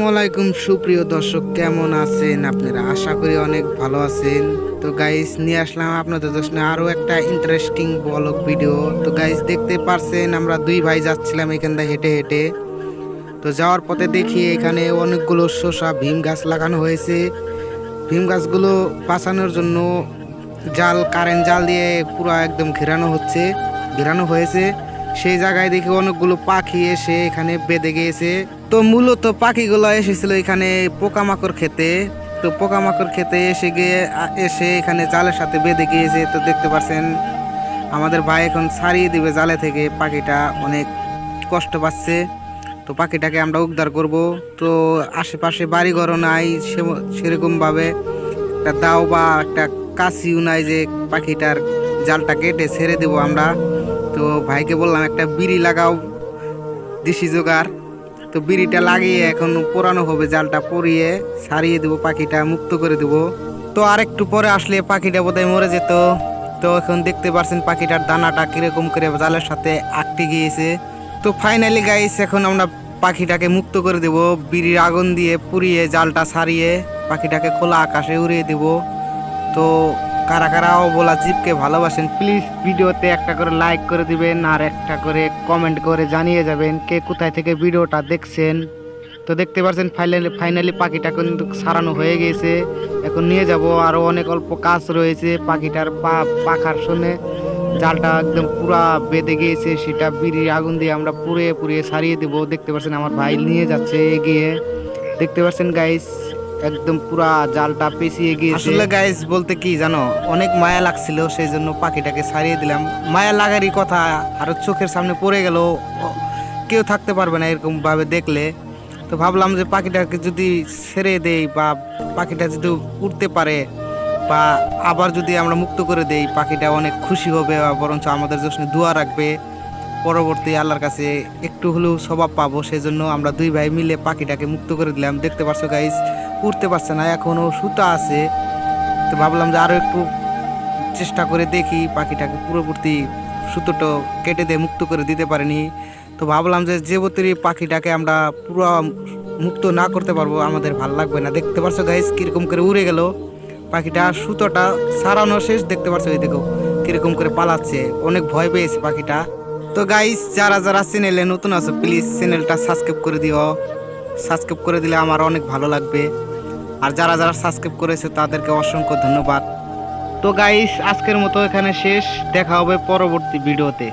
আসসালামু আলাইকুম, সুপ্রিয় দর্শক, কেমন আছেন আপনারা? আশা করি অনেক ভালো আছেন। তো গাইস নিয়ে আসলাম আপনাদের জন্য আরও একটা ইন্টারেস্টিং ব্লগ ভিডিও তো গাইস দেখতে পারছেন, আমরা দুই ভাই যাচ্ছিলাম এখান থেকে হেঁটে হেঁটে। তো যাওয়ার পথে দেখি এখানে অনেকগুলো শসা ভীম গাছ লাগানো হয়েছে। ভীম গাছগুলো বাঁচানোর জন্য জাল কারেন্ট জাল দিয়ে পুরো একদম ঘেরানো হচ্ছে, ঘেরানো হয়েছে। সেই জায়গায় দেখি অনেকগুলো পাখি এসে এখানে বেঁধে গিয়েছে। তো মূলত পাখিগুলো এসেছিল এখানে পোকামাকড় খেতে। তো পোকামাকড় খেতে এসে গিয়ে এসে এখানে জালের সাথে বেঁধে গিয়েছে। তো দেখতে পাচ্ছেন আমাদের ভাই এখন ছাড়িয়ে দিবে জালে থেকে। পাখিটা অনেক কষ্ট পাচ্ছে। তো পাখিটাকে আমরা উদ্ধার করব। তো আশেপাশে বাড়িঘরও নাই সেরকমভাবে। একটা দাও বা একটা কাশিও নাই যে পাখিটার জালটা কেটে ছেড়ে দেবো আমরা। তো ভাইকে বললাম, একটা বিড়ি লাগাও, দেশি জোগাড়। তো বিড়িটা লাগিয়ে এখন পোড়ানো হবে, জালটা পরিয়ে সারিয়ে দেবো, পাখিটা মুক্ত করে দেবো। তো আরেকটু পরে আসলে পাখিটা বোধহয় মরে যেত। তো এখন দেখতে পাচ্ছেন পাখিটার দানাটা কীরকম করে জালের সাথে আটকে গিয়েছে। তো ফাইনালি গাইস এখন আমরা পাখিটাকে মুক্ত করে দেব, বিড়ির আগুন দিয়ে পুড়িয়ে জালটা সারিয়ে পাখিটাকে খোলা আকাশে উড়িয়ে দেব। তো কারা কারা বলা জীবকে ভালোবাসেন প্লিজ ভিডিওতে একটা করে লাইক করে দিবেন আর একটা করে কমেন্ট করে জানিয়ে যাবেন কে কোথায় থেকে ভিডিওটা দেখছেন। তো দেখতে পাচ্ছেন ফাইনালি ফাইনালি পাখিটা কিন্তু সারানো হয়ে গেছে। এখন নিয়ে যাব আরও অনেক অল্প কাজ রয়েছে পাখিটার পা, পাখার শুনে। জালটা একদম পুরা বেঁধে গিয়েছে, সেটা বিড়ির আগুন দিয়ে আমরা পুড়িয়ে পুড়িয়ে সারিয়ে দেবো। দেখতে পাচ্ছেন আমার ভাই নিয়ে যাচ্ছে এগিয়ে। দেখতে পাচ্ছেন গাইস একদম পুরা জালটা পেঁচিয়ে গিয়েছে। আসলে গাইস বলতে কি জানো? অনেক মায়া লাগছিল সেই জন্য পাখিটাকে ছাড়িয়ে দিলাম। মায়া লাগারই কথা, আর চোখের সামনে পড়ে গেল। কেউ থাকতে পারবে না এরকম ভাবে দেখলে। তো ভাবলাম যে পাখিটাকে যদি ছেড়ে দেই বা পাখিটা যদি উঠতে পারে, বা আবার যদি আমরা মুক্ত করে দেই, পাখিটা অনেক খুশি হবে বা বরঞ্চ আমাদের জন্য দোয়া রাখবে। পরবর্তী আল্লাহর কাছে একটু হলেও স্বভাব পাবো সেই জন্য আমরা দুই ভাই মিলে পাখিটাকে মুক্ত করে দিলাম। দেখতে পারছ গাইস উঠতে পারছে না এখনও সুতা আছে। তো ভাবলাম যে আরও একটু চেষ্টা করে দেখি, পাখিটাকে পুরোপুরি সুতোটা কেটে দিয়ে মুক্ত করে দিতে পারিনি। তো ভাবলাম যে যে যেবতরি পাখিটাকে আমরা পুরো মুক্ত না করতে পারব, আমাদের ভালো লাগবে না। দেখতে পাচ্ছ গাইস কীরকম করে উড়ে গেল। পাখিটা সুতোটা সারানো শেষ, দেখতে পাচ্ছ এই দেখো, কীরকম করে পালাচ্ছে। অনেক ভয় পেয়েছে পাখিটা। তো গাইস যারা যারা চ্যানেলে নতুন আছো প্লিজ চ্যানেলটা সাবস্ক্রাইব করে দিও। সাবস্ক্রাইব করে দিলে আমার অনেক ভালো লাগবে। আর যারা যারা সাবস্ক্রাইব করেছে, তাদেরকে অসংখ্য ধন্যবাদ। তো গাইস আজকের মতো এখানে শেষ। দেখা হবে পরবর্তী ভিডিওতে।